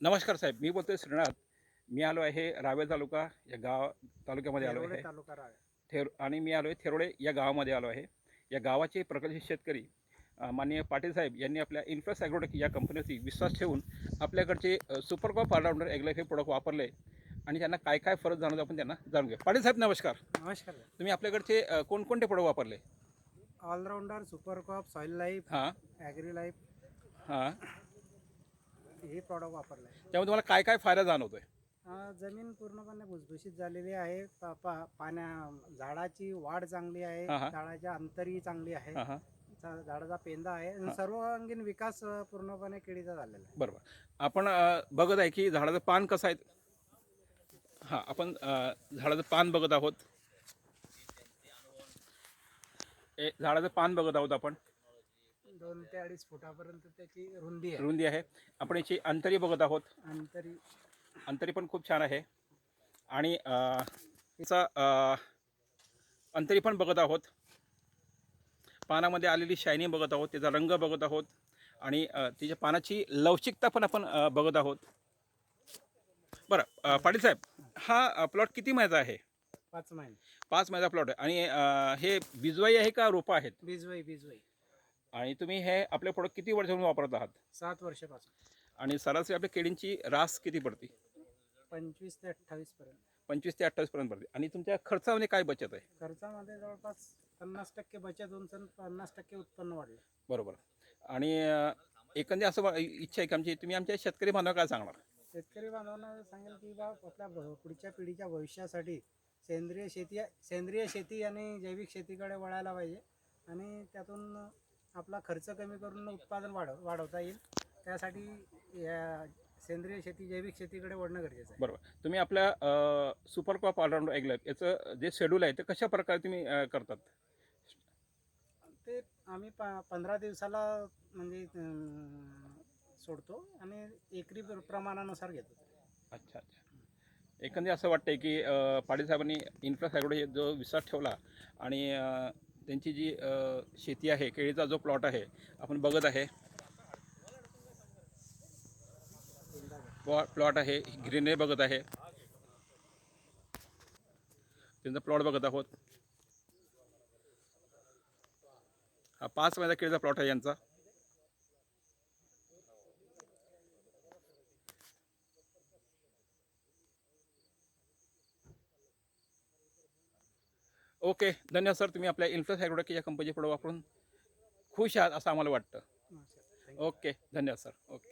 नमस्कार साहेब मी बोलतोय श्रीनाथ. मी आलो आहे रावे तालुका या गाव तालुक्यामध्ये आलो आहे. थेर आणि मी आलो आहे थेरोडे या गावामध्ये आलो आहे. या गावाचे प्रगतशील शेतकरी माननीय पाटील साहेब यांनी आपल्या इन्फ्लस ॲग्रोटेक या कंपनीवरती विश्वास ठेवून आपल्याकडचे सुपर क्रॉप ऑलराऊंडर एग्लाइफ हे प्रोडक्ट वापरले आणि त्यांना काय काय फरक जाणवतो आपण त्यांना जाणून घेऊ. पाटील साहेब नमस्कार. नमस्कार तुम्ही आपल्याकडचे कोणकोणते प्रोडक्ट वापरले? Allrounder super crop soil life हां. Agri life. हां. हे प्रॉडक्ट वापरलं आहे त्यामुळे तुम्हाला काय काय फायदा जाणवतोय? अं, जमीन पूर्णपणे भुसभुशीत झालेली आहे. पा पा पाण्या झाडाची वाढ चांगली आहे. हा, हा. झाडाच्या अंतरी चांगली आहे. हां हां. झा- झाडाचा पेंदा आहे. आणि हा. सर्वांगीण विकास अं, पूर्णपणे केळीचा झालेला आहे. बरोबर. आपण अ, बघत आहे की झाडाचं पान कसं आहे? हां आपण अ, झाडाचं पान बघत आहोत. ए झाडाचं पान बघत आहोत आपण. दोन ते अडीच फुटापर्यंत त्याची रुंदी आहे. रुंदी आहे. आपण याची अंतरी बघत आहोत. अंतरी. अंतरी पण खूप छान आहे. आणि याचा अंतरी पण बघत आहोत. पानामध्ये आलेली शायनिंग बघत आहोत. त्याचा रंग बघत आहोत. आणि अ, त्याच्या पानाची लवचिकता पण आपण बघत आहोत. बरं पाटील साहेब हा प्लॉट किती महिन्याचा आहे? पाच महिने. पाच महिन्याचा प्लॉट आहे. आणि हे बिजवाई आहे का रोपं आहेत? बीजवाई बीजवाई आणि तुम्ही हे आपले प्रोडक्ट किती वर्षापासून वापरत आहात? सात वर्षापासून. आणि सरासरी आपल्या केळींची रास किती पडते? पंचवीस ते अठ्ठावीस पर्यंत. पंचवीस ते अठ्ठावीसपर्यंत पडते. आणि तुमच्या खर्चामध्ये काय बचत आहे? खर्चामध्ये जवळपास पन्नास टक्के बचत होऊन सण पन्नास टक्के उत्पन्न वाढलं. बरोबर. आणि अ, एकंदरीत असं वा- इच्छा आहे की आमची? तुम्ही आमच्या शेतकरी बांधव काय सांगणार? शेतकरी बांधवांना सांगेल की बा आपल्या भ- पुढच्या पिढीच्या भविष्यासाठी सेंद्रिय शेती सेंद्रिय शेती आणि जैविक शेतीकडे वळायला पाहिजे. आणि त्यातून आपला खर्च कमी करून उत्पादन वाढव वाढवता येईल. त्यासाठी या सेंद्रिय शेती जैविक शेतीकडे वळणं गरजेचं आहे. बरोबर. तुम्ही आपल्या सुपर क्रॉप ऑलराऊंडर ऐकलं. याचं जे शेड्यूल आहे ते कशा प्रकारे तुम्ही अ, करतात? ते आम्ही प पंधरा दिवसाला म्हणजे अं, सोडतो आणि एकरी प्र- प्रमाणानुसार घेतो. अच्छा अच्छा. एकंदरीत असं वाटतंय की अ, पाटील साहेबांनी इन्फ्रास ॲग्रो जो विश्वास ठेवला आणि अ, त्यांची जी शेती आहे केळीचा जो प्लॉट आहे आपण बघत आहे. प्लॉट आहे ग्रीनरी बघत आहे. त्यांचा प्लॉट बघत आहोत. हा पाच महिन्याचा केळीचा प्लॉट आहे यांचा. ओके धन्यवाद सर. तुम्ही आपल्या इन्फ्लुएन्स ॲग्रोटेक या कंपनीचे प्रोडक्ट वापरून खुश आहात असं आम्हाला वाटतं. ओके धन्यवाद सर. ओके.